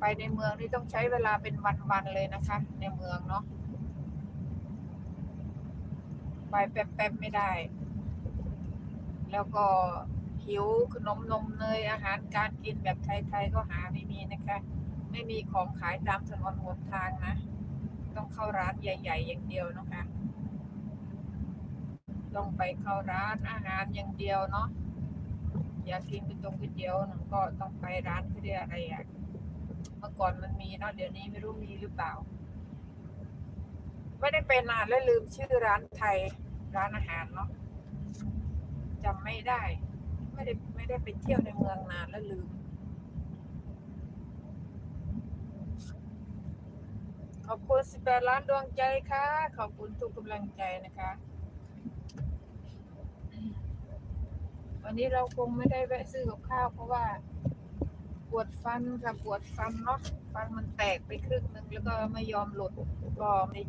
ไปในเมืองนี่ต้องใช้เวลาเป็นวันๆเลยนะคะ ในเมืองเนาะไปแป๊บๆไม่ได้ แล้วก็หิวขนมนมเนยอาหารการกินแบบไทยๆก็หาไม่มีนะคะ ไม่มีของขายตามถนนหนทางนะ ต้องเข้าร้านใหญ่ ๆ อย่างเดียวนะคะ ต้องไปเข้าร้านอาหารอย่างเดียวเนาะอยากกินก๋วยตงก๋วยเตี๋ยวนูก็ต้องไปร้านเขาเรียกอะไรอะ เมื่อก่อนมันมีเนาะเดี๋ยวนี้ไม่รู้มีหรือเปล่า ไม่ได้ไปนานแล้วลืมชื่อร้านไทยร้านอาหารเนาะจำไม่ได้ ไม่ได้ไม่ได้ไปเที่ยวในเมืองนานแล้วลืมขอบคุณ18ล้านดวงใจค่ะ ขอบคุณทุกกำลังใจนะคะ วันนี้เราคงไม่ได้แวะซื้อกับข้าวเพราะว่า ปวดฟันค่ะปวดฟันเนาะฟันมันแตกไปครึ่งหนึ่งแล้วก็ไม่ยอมหลุดก็ไม่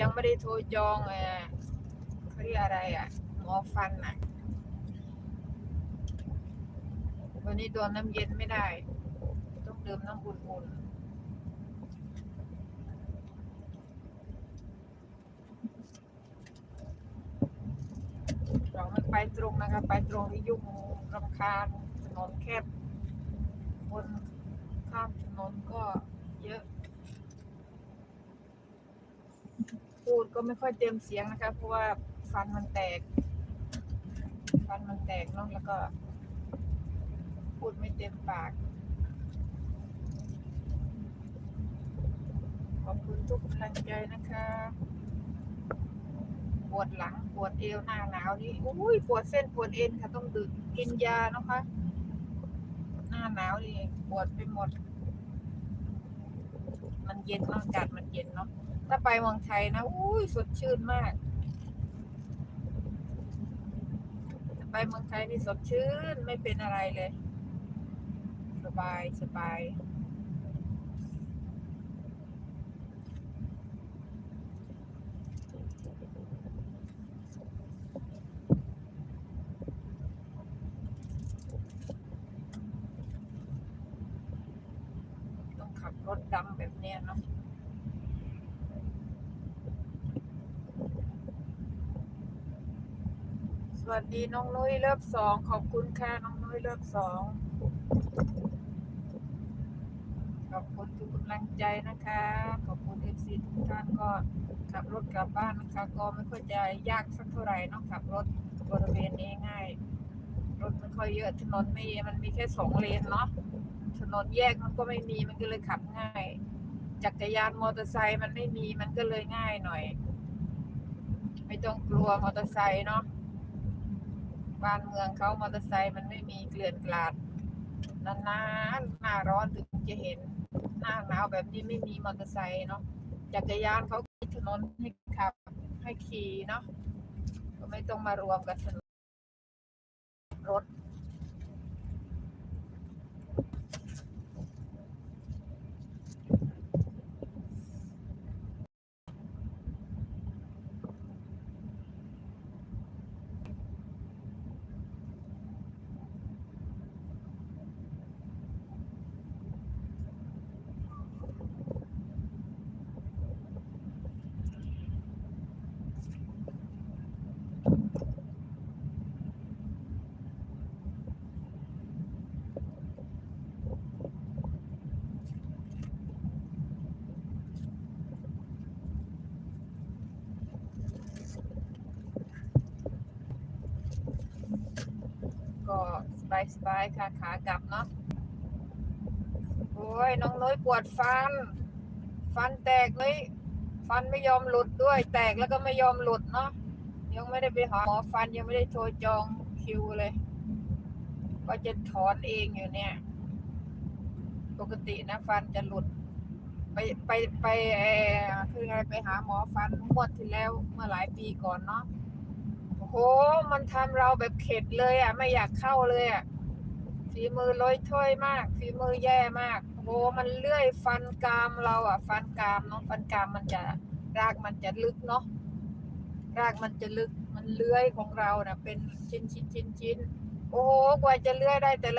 ยังไม่ได้โทรจองเออเขาเรียกอะไรอะหมอฟันอะวันนี้โดนน้ำเย็นไม่ได้ ต้องดื่มน้ำอุ่นๆเราไม่ไปตรงนะคะ ไปตรงที่ยุ่งรำคาญถนนแคบ คนข้ามถนนก็เยอะ พูดก็ไม่ค่อยเต็มเสียงนะคะ เพราะว่าฟันมันแตก ฟันมันแตกเนาะแล้วก็ พูดไม่เต็มปาก ขอบคุณทุกกำลังใจนะคะปวดหลังปวดเอวหน้าหนาวนี่อุ้ยปวดเส้นปวดเอ็นค่ะต้องดื่มกินยานะคะ หนาวดิปวดไปหมด มันเย็นเนาะอากาศมันเย็นเนาะถ้าไปเมืองไทยนะอุ้ยสดชื่นมากไปเมืองไทยนี่สดชื่นไม่เป็นอะไรเลย สบายสบาย ขับรถดำแบบเนี้ยเนาะสวัสดีน้องนุ้ยเลิฟสองขอบคุณค่ะน้องนุ้ยเลิฟสองขอบคุณทุกกำลังใจนะคะ ขอบคุณเอฟซีทุกท่านก็ขับรถกลับบ้านนะคะ ก็ไม่ค่อยจะยากสักเท่าไหร่นาะขับรถบริเวณนี้ง่าย รถไม่ค่อยเยอะถนนไม่มันมีแค่สองเลนเนาะ ถนนแยกมันก็ไม่มีมันก็เลยขับง่าย จักรยานมอเตอร์ไซค์มันไม่มีมันก็เลยง่ายหน่อย ไม่ต้องกลัวมอเตอร์ไซค์เนาะบ้านเมืองเขามอเตอร์ไซค์มันไม่มีเกลื่อนกลาดนานๆหน้าร้อนถึงจะเห็น หน้าหนาวแบบนี้ไม่มีมอเตอร์ไซค์เนาะจักรยานเขามีถนนให้ขับให้ขี่เนาะก็ไม่ต้องมารวมกับถนนรถ ก็สบายค่ะขากลับเนาะโอ้ยน้องน้อยปวดฟัน ฟันแตกเลยฟันไม่ยอมหลุดด้วย แตกแล้วก็ไม่ยอมหลุดเนาะยังไม่ได้ไปหาหมอฟันยังไม่ได้โทรจองคิวเลยว่าจะถอนเองอยู่เนี่ย ปกตินะฟันจะหลุด ไปไปไปเออคือไงไปหาหมอฟันงวดที่แล้วเมื่อหลายปีก่อนเนาะ โอ้โห มันทำเราแบบเข็ดเลยอะ ไม่อยากเข้าเลยอะ ฝีมือลอยถ้วยมาก ฝีมือแย่มากโอ้มันเลื่อยฟันกรามเราอะ ฟันกรามเนาะ ฟันกรามมันจะรากมันจะลึกเนาะ รากมันจะลึก มันเลื้อยของเรานะเป็นชิ้นชิ้นชิ้นชิ้นโอ้โห กว่าจะเลื้อยได้แต่ละ